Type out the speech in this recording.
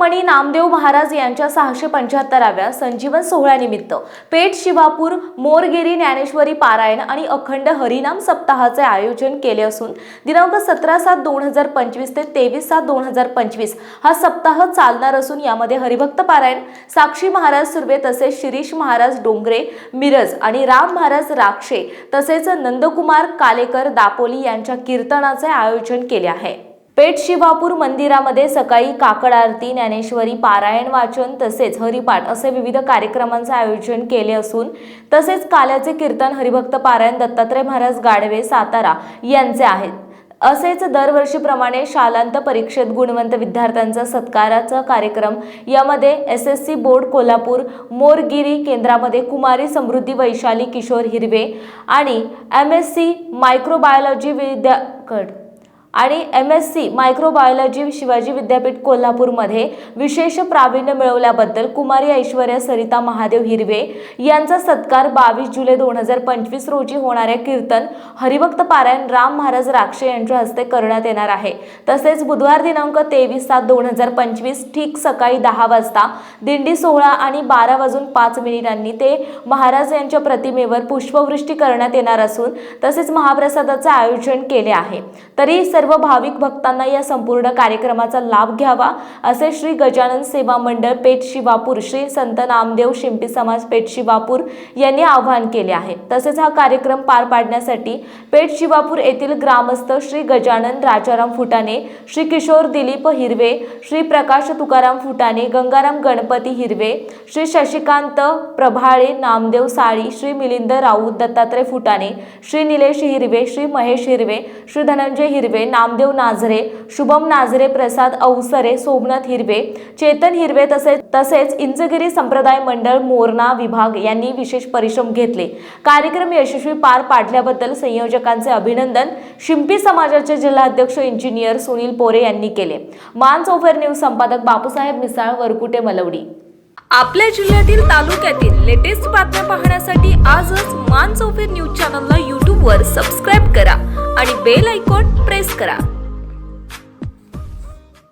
नामदेव महाराज यांच्या सहाशे पंच्याहत्तराव्या संजीवन सोहळ्यानिमित्त पेठ शिवापूर मोरगिरी ज्ञानेश्वरी पारायण आणि अखंड हरिनाम सप्ताहाचे आयोजन केले असून दिनांक सतरा सात दोन हजार पंचवीस ते तेवीस सात दोन हजार पंचवीस हा सप्ताह चालणार असून यामध्ये हरिभक्त पारायण साक्षी महाराज सुर्वे तसेच शिरीष महाराज डोंगरे मिरज आणि राम महाराज राक्षे तसेच नंदकुमार कालेकर दापोली यांच्या कीर्तनाचे आयोजन केले आहे. पेठ शिवापूर मंदिरामध्ये सकाळी काकड आरती ज्ञानेश्वरी पारायण वाचन तसेच हरिपाठ असे विविध कार्यक्रमांचे आयोजन केले असून तसेच काल्याचे कीर्तन हरिभक्त पारायण दत्तात्रय महाराज गाडवे सातारा यांचे आहेत. असेच दरवर्षीप्रमाणे शालांत परीक्षेत गुणवंत विद्यार्थ्यांचा सत्काराचा कार्यक्रम. यामध्ये S S C board Kolhapur Morgiri केंद्रामध्ये कुमारी समृद्धी वैशाली किशोर हिरवे आणि एम एस सी मायक्रोबायोलॉजी विद्याकड आणि M S C microbiology Shivaji Vidyapeeth कोल्हापूरमध्ये विशेष प्रावीण्य मिळवल्याबद्दल कुमारी ऐश्वर्या सरिता महादेव हिरवे यांचा सत्कार बावीस जुलै दोन हजार पंचवीस रोजी होणाऱ्या कीर्तन हरिभक्त पारायण राम महाराज राक्षे यांच्या हस्ते करण्यात येणार आहे. तसेच बुधवार दिनांक तेवीस सात दोन हजार पंचवीस ठीक सकाळी दहा वाजता दिंडी सोहळा आणि बारा वाजून पाच मिनिटांनी ते महाराज यांच्या प्रतिमेवर पुष्पवृष्टी करण्यात येणार असून तसेच महाप्रसादाचे आयोजन केले आहे. तरी सर्व भाविक भक्तांना या संपूर्ण कार्यक्रमाचा लाभ घ्यावा असे श्री गजानन सेवा मंडळ पेठ शिवापूर श्री संत नामदेव शिंपी समाज पेठ शिवापूर यांनी आवाहन केले आहे. तसेच हा कार्यक्रम पार पाडण्यासाठी पेठ शिवापूर येथील ग्रामस्थ श्री गजानन राजाराम फुटाणे श्री किशोर दिलीप हिरवे श्री प्रकाश तुकाराम फुटाणे गंगाराम गणपती हिरवे श्री शशिकांत प्रभाळे नामदेव साळी श्री मिलिंद राऊत दत्तात्रय फुटाणे श्री निलेश हिरवे श्री महेश हिरवे श्री धनंजय हिरवे नामदेव नाझरे शुभम नाझरे प्रसाद अवसरे सोमनाथ हिरवे चेतन हिरवे तसेच तसेच इंचगिरी संप्रदाय मंडळ मोरणा विभाग यांनी विशेष परिश्रम घेतले. कार्यक्रम यशस्वी पार पाडल्याबद्दल संयोजकांचे अभिनंदन शिंपी समाजाचे जिल्हाध्यक्ष इंजिनियर सुनील पोरे यांनी केले. मान चौफेर न्यूज संपादक बापूसाहेब मिसाळ वरकुटे मलवडी. आपल्या जिल्ह्यातील तालुक्यातील लेटेस्ट बातम्या पाहण्यासाठी आजच मान चौफेर न्यूज चॅनलला यूट्यूबवर सबस्क्राईब करा आणि बेल ऐकून प्रेस करा.